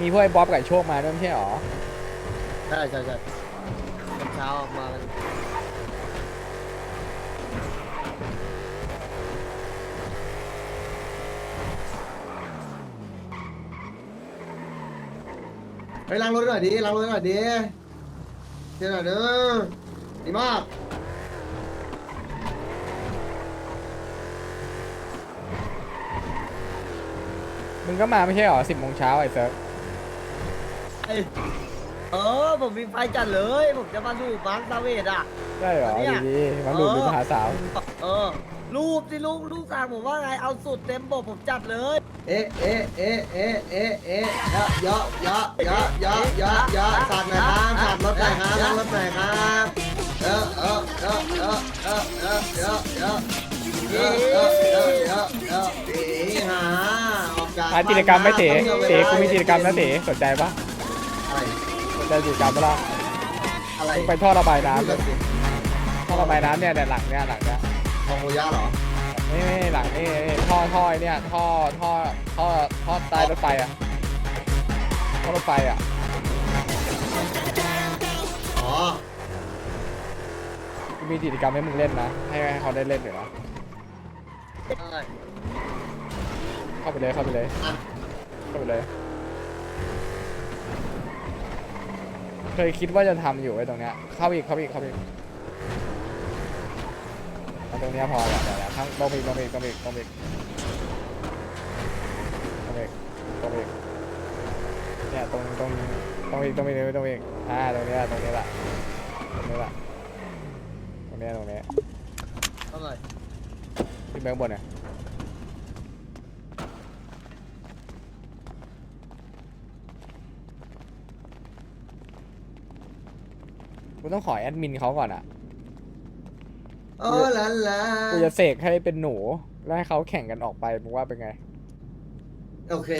มีพวกไอ้บ๊อบกับไอ้โชคมาด้วยไม่ใช่หรอ ใช่ใช่ใช่ตอนเช้าออกมากันไปล้างรถหน่อยดิล้างรถหน่อยดิเดี๋ยวหน่อยเด้อดีมากมึงก็มาไม่ใช่หรอสิบโมงเช้าไอ้เซิร์ฟ เอ้ยเออผมมีไฟจัดเลย ผมจะมาดูบังซาเวดอะ ได้เหรอเนี่ย ดีๆมาดูดูมหาสาว เออรูปสิลูกลูกสั่งผมว่าไงเอาสุดเต็มบบผมจัดเลย เอ๊ะเอ๊ะเอ๊ะเอ๊ะเอ๊ะเอ๊ะเยอะเยอะเยอะเยอะเยอะเยอะเยอะสาดหน่อยครับสาดรถหน่อยครับล้างรถหน่อยครับเยอะเยอะเยอะเยอะเยอะเยอะเยอะเยอะเยอะเยอะเยอะเยอะเยอะเอ๋หาออกจากหากิจกรรมไหม่เต๋บ้านเต๋กูมีกิจกรรมนะเต๋สนใจปะอะไร สนใจกิจกรรมปะล่ะอะไรมึงไปท่อระบายพูดน้ำกันสิท่อระบายน้ำเนี่ยเนี่ยหลังเนี่ยหลังเนี่ยทองโมยะเหรอนี่นี่หลังนี่นี่ท่อท่อไอ้เนี่ยท่อท่อท่อท่อใต้รถไฟอะท่อรถไฟอะอ๋อกูมีกิจกรรมให้มึงเล่นนะ ให้ให้เขาได้เล่นอยู่นะเออเข้าไปเลยเข้าไปเลยอะเข้าไปเลย เค ยคิดว่าจะทำอยู่ไอ้ตรงเนี้ยเข้าอีกเข้าอีกเข้าอีกเอาตรงเนี้ยพอแหละเดี๋ยวเดี๋ยวทั้งลงไปอีกลงไปอีกลงไปอีกลงไปอีกลงไปอีกลงไปอีกเนี่ยตรงตรงตรงอีกตรงอีกตรงอีกอ่าตรงเนี้ยตรงนี้แหละตรงนี้แหละตรงเนี้ยตรงเนี้ยเท่าไหร่ขึ้นไปข้างบนเนี่ย กูต้องขอแอดมินเขาก่อนอะโอ้ลาลากูจะเสกให้เป็นหนู แล้วให้เขาแข่งกันออกไปมึงว่าเป็นไง โอเค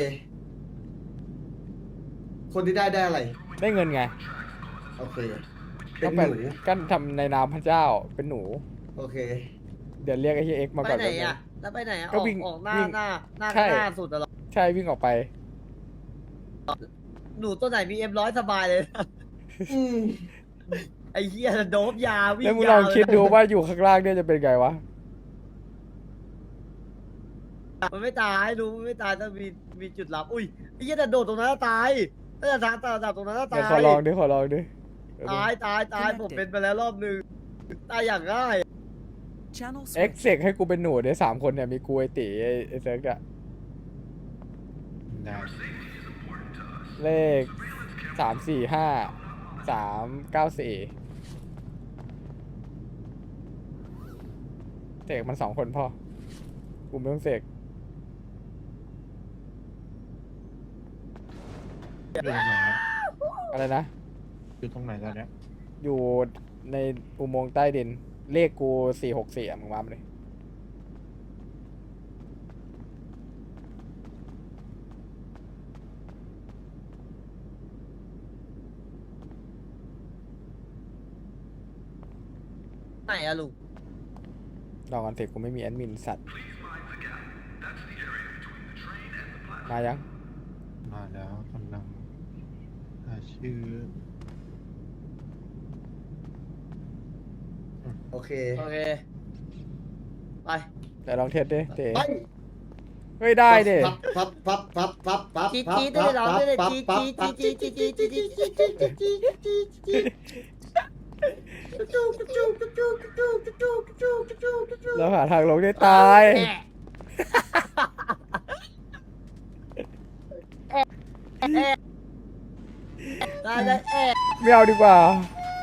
คนที่ได้ได้อะไร ได้เงินไงโอเค เป็ก็นเป็นหนูก็ทำในนามพระเจ้าเป็นหนู โอเค เดี๋ยวเรียกไอ้ที่เอ็กมาไปก่อนไหนแป๊บนึง อะ แล้วไปไหนอะ ก็ออกวิ่งออกหน้าวิ่งหน้าหน้าใช่ หน้าสุดอะเหรอใช่วิ่งออกไป หนูตัวไหนมีเอ็มร้อยสบายเลย อืม ไอ้เหี้ยโดบยาวิ่งแล้วมึงยาลองเลยคิดดูว่าอยู่ข้างล่างเนี่ยจะเป็นไงวะ มันไม่ตายดูมันไม่ตายถ้ามีมีจุดลับอุ้ยไอ้เหี้ยแต่โดดตรงนั้นแล้วตายถ้าจะทางตาดับตรงนั้นแล้วเดี๋ยวตายขอลองดิขอลองดิเดี๋ยวดูตายตายตายผมเป็นไปแล้วรอบหนึ่งตายอย่างง่าย Channel เอ็ก switch. เสกให้กูเป็นหนูเนี่ยสามคนเนี่ยมีกูไอตีไอ้ไอเซิร์กอะได้เลขสามสี่ห้า สามเก้าสี่เสกมันสองคนพอกูไม่ต้องเสกอยู่ตรงไหนอะอะไรนะ อยู่ตรงไหนตอนเนี้ยอยู่ในอุโมงค์ใต้ดิน เลขกูสี่หกสี่อะมึงว่ามาเลย ไหนอะลุงลองกันเสกกูไม่มีแอดมินสัตว์ มายัง มาแล้วกำลังหาชื่อโอเคโอเค ไป แต่ลองเทสดิเต๋ไปเฮ้ยได้ดิพับพับพับพับพับพับจี๊ดพับจี๊ดได้เลยเหรอได้เลยพับจี๊ดพับจี๊ดพับจี๊ดจี๊ดจี๊ดจี๊ดจี๊ดจี๊ดจี๊ดจี๊ดจี๊ดจี๊ด เราหาทางลงได้ตายได้ได้แอะไม่เอาดีกว่า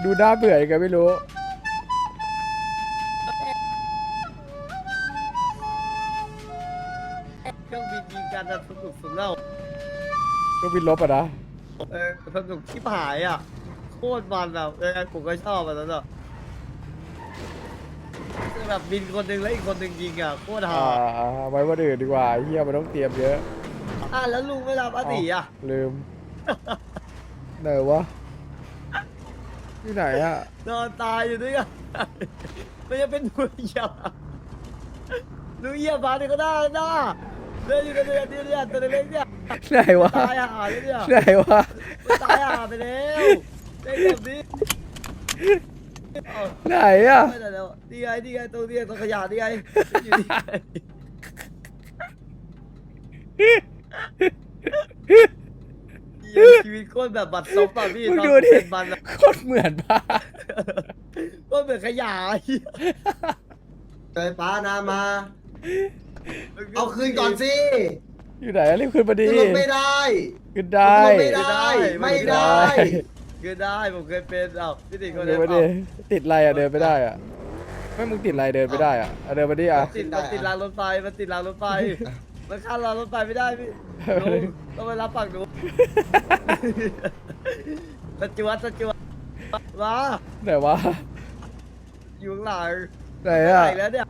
ดูน่าเบื่ออีกันไม่รู้ เครื่องบินยิงกันนะสนุกสุดแล้วก็บินลบอะนะ เออสนุกที่หายอะ โคตรมันแบบเออผมก็ชอบอันนั้นอะ คือแบบบินคนหนึ่งแล้วอีกคนหนึ่งยิงอะโคตรฮาอ่าไว้วันอื่นดีกว่าเฮียมันต้องเตรียมเยอะอะแล้วลุงไม่รับอาติอะลืมไหนวะที่ไหนอะนอนตายอยู่ด้วยกันไม่จะเป็นหนูเหยียบหนูเหยียบมาเนี่ยก็ได้นะเดินอยู่เดินอยู่เนี่ยเนี่ยตัวเล็กๆเนี่ยไหนวะตายอะเลยเนี่ยไหนวะตายอะไปแล้วเล่นแบบนี้เอา ไหนอะไม่ได้แล้วนี่ไงนี่ไงตรงนี้ตรงขยะนี่ไงอยู่นี่ไงเหี้ยชีวิตโคตรแบบบัตรซบอะพี่มึงตอนดูดิเป็นบัตรอะโคตรเหมือนป้าโคตรเหมือนขยะไอ้เหี้ยใจป้านามา เอาคืนก่อนสิอยู่ไหนอะรีบขึ้นมาดิขึ้นรถไม่ได้ ขึ้นได้ ขึ้นรถไม่ได้ ไม่ได้ คือได้ผมเคยเป็นเอ้าพี่ติ๋งก็เดิได้นเปไปล่าดิติดอะไรอะเดินไม่ได้อะไม่มึงติดอะไรเดินไม่ได้อะเอาเดินมาดิอะ ติดมันติดรางรถไฟมันติดรางรถไฟมันข้ามรางรถไฟไม่ได้พี่ลุงต้องไปรับฝั่งหนูตะจวดตะจวดมาไหนวะอยู่ข้างหลังไหนไปอะไหนแล้วเนี่ย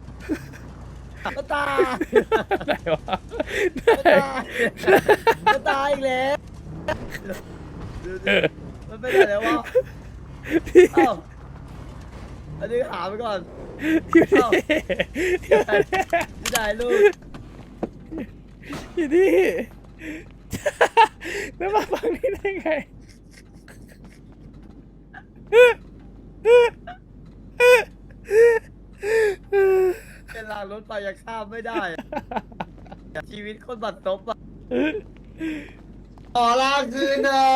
ก็ตายไหนวะก็ตายก็ตายอีกแล้วดูดิ มันไปไหนแล้ววะเอ้าอันนี้หาไปก่อน อยู่นี่เอ้าไม่ได้ลูกอยู่นี่แล้วมาฟังนี่ได้ไงเป็นรางรถไฟยังข้ามไม่ได้อะชีวิตคนบัดซบอะขอลาคืนเถิ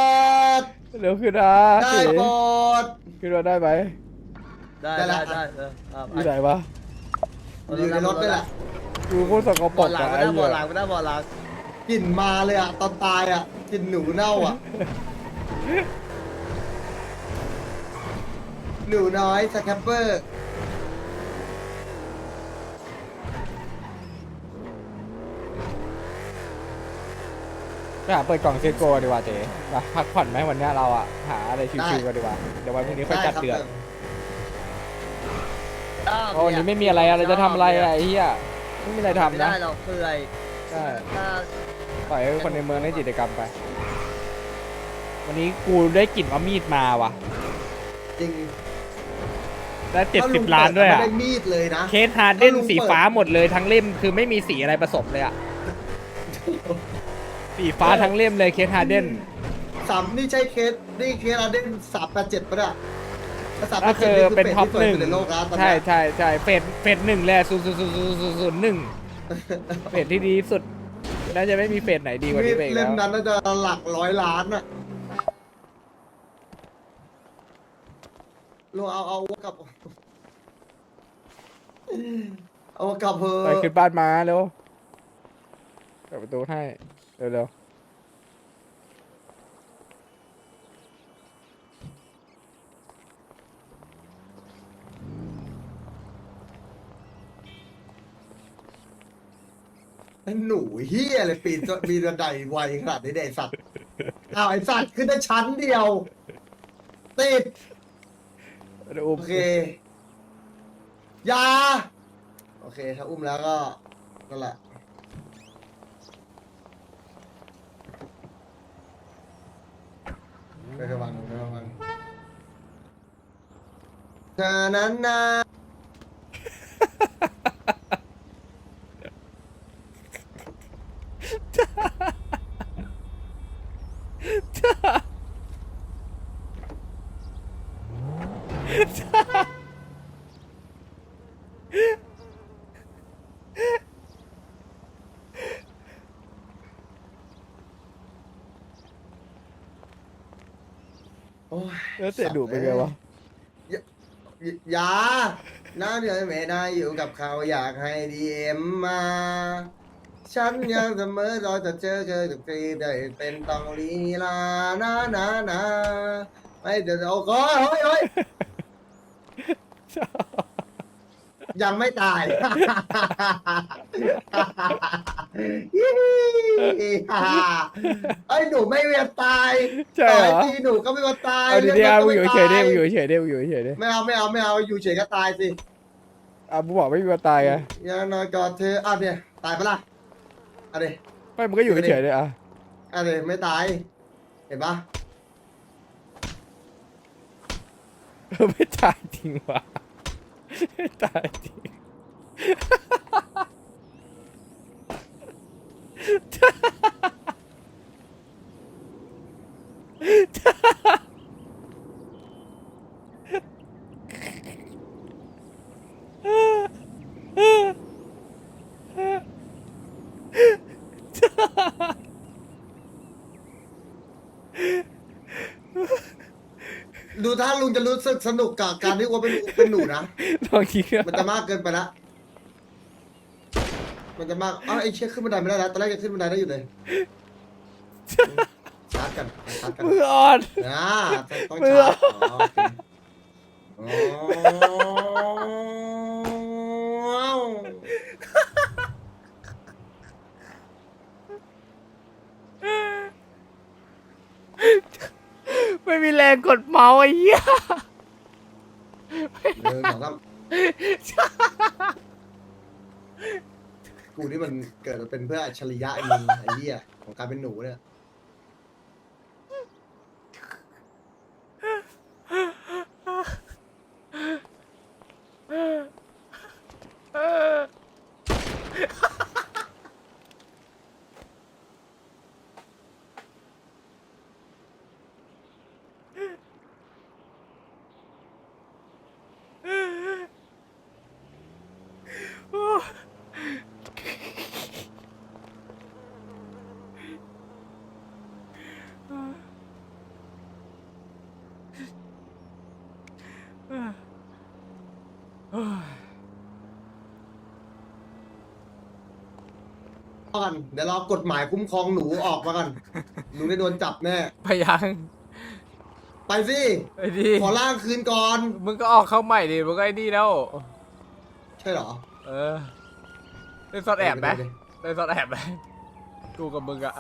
ด เร็วขึ้นนะได้โปรดขึ้นมาได้ไหมได้ได้ได้ละได้เออเอาอยู่ไหนวะอยู่ในรถด้วยแหละดูโคตรสกปบรอกดหลังอะไม่ไอ้ได้บเหี้อดยหลังไม่ได้บอดหลังกลิ่นมาเลยอะตอนตายอะกลิ่นหนูเน่าอะ หนูน้อยสแคปเปอร์ ไปหาเปิดกล่องเซโกดีกว่าเจ๊มาพักผ่อนไหมวันเนี้ยเราอะหาอะไรชิวๆกันดีกว่าเดี๋ยววันพรุ่งนี้ค่อยจัดเดือดโอ้วันนี้ไม่มีอะไรอะไรจะทำอะไรอะไอ้เหี้ยไม่มีอะไรไม่ทำนะ ได้หรอกเปื่อยใช่ ถ้าปล่อยให้คนในเมืองได้กิจกรรมไป วันนี้กูได้กลิ่นว่ามีดมาว่ะ จริงได้เจ็ดสิบล้านด้วยอะไม่ได้มีดเลยนะ เคสฮาร์เดนสีฟ้าหมดเลยทั้งเล่มคือไม่มีสีอะไรผสมเลยอะ สีฟ้าทั้งเล่มเลยเคสฮาร์เดนสามนี่ใช่เคสนี่เคสอาเดนสามแปดเจ็ดปะเนี่ยสามแปก็ดเจ็คืดอนี่คือเป็นเป็ดท็อปที่สวยหนึ่งสุดในโลกแล้วตอนใช่เนี้ยใช่ใช่เฟสเฟสหนึ่งเลยศูนย์ศูนย์ศูนย์ศูนย์ศูนย์ศูนย์หนึ่งเฟสที่ดีที่สุดน่าจะไม่มีเฟสไหนดีกว่ามีนี้ดไปอีกเล่แล้มวนั้นน่าจะหลักร้อยล้านอะลงเอาเอากลับเอากลับเพอไปขึ้นบ้านมาเร็วเปิดประตูให้ เร็วเร็วไอ้หนูเฮียอะไรปีนจปีนบันไดไวขนาดนี้เนี่ยไอ้สัตว์อ้าวไอ้สัตว์ขึ้นได้ชั้นเดียว ติดเดี๋ยวอุ้โอมเคอยา โอเค ถ้าอุ้มแล้วก็นั่นแหละ ไประวังไประวังเธอนั้นนะ โอ้ยแล้วเสียดุเป็นไงวะ อย่าน้าเดือนไม่ได้อยู่กับเขาอยากให้ดีเอ็มมา ฉันยังเสมอรอจะเจอเธอทุกทีได้เป็นต้องลีลานะนะนะไม่เดี๋ยวโอ้โหโอ้ยโอ้ยยังไม่ตาย ไอ้ยหนูไม่เวียนตายใช่เหรอต่ให้ตีหนูก็ไม่เวียนตายเอาดีๆเรื่อะงมึงนั้นอยู่ก็เฉยๆดิไม่มึงตาอยู่เฉยๆดิมึงอยู่เฉยๆดิไม่เอาไม่เอาไม่เอาอยู่เฉยก็ตายสิอะมึงบอกไม่มีวันตายไงอย่างน้อยก็เธออะเนี่ยตายปะล่ะอะเดี๋ยไม่มึงก็อยู่เฉยๆดิอะอะเดี๋ยไม่ตาย เห็นปะเออไม่ตายจริงว่ะไม่ตายจริง ดูถ้าลุงจะรู้สึกสนุกกับการที่ว่าเป็นเป็นหนูนะ ลองคิดดูมันจะมากเกินไปละ มันจะมากอ้าวไอ้เชี่ยขึ้นบันไดไม่ได้แล้วตอนแรกจะขึ้นบันไดได้อยู่เลยชาร์จกันชาร์จกันมืออ่อนอ่าต้องมือชาร์จอ๋อโอเคอ๋อ ไม่มีแรงกดเมาส์ไอ้เหี้ยหนึ่งสองสาม กูนี่มันเกิดมาเป็นเพื่ออัจฉริยะไอ้มึงไอ้เหี้ยของการเป็นหนูเนี่ย อนเดี๋ยวรอกฎหมายคุ้มครองหนูออกมาก่อนหนูได้โดนจับแน่พยังไปสิไอ้ดีขอล่างคืนก่อนมึงก็ออกเข้าใหม่ดิมึงก็ไอ้นี่แล้ว ใช่เหรอเออเล่นซอดแอบไหมเดี๋ยวเล่นซอดแอบไหมกูกับมึงอะ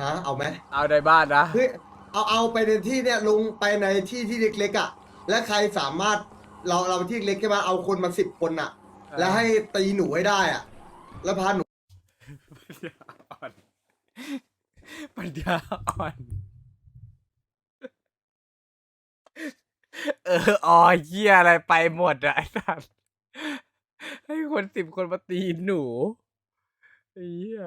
ฮะเอาไหมเอาในบ้านนะเฮ้ยเอาเอาไปในที่เนี่ยลุงไปในที่ที่เล็กๆอะ และใครสามารถเราเราไปที่เล็กใช่ไหมเอาคนมาสิบคนอะ แล้วให้ตีหนูให้ได้อะ แล้วพาหนู อ่อน ปัญญาอ่อน เอออ๋อเหี้ยอะไรไปหมดอะไอ้สัสให้คนสิบคนมาตีหนูเหี้ย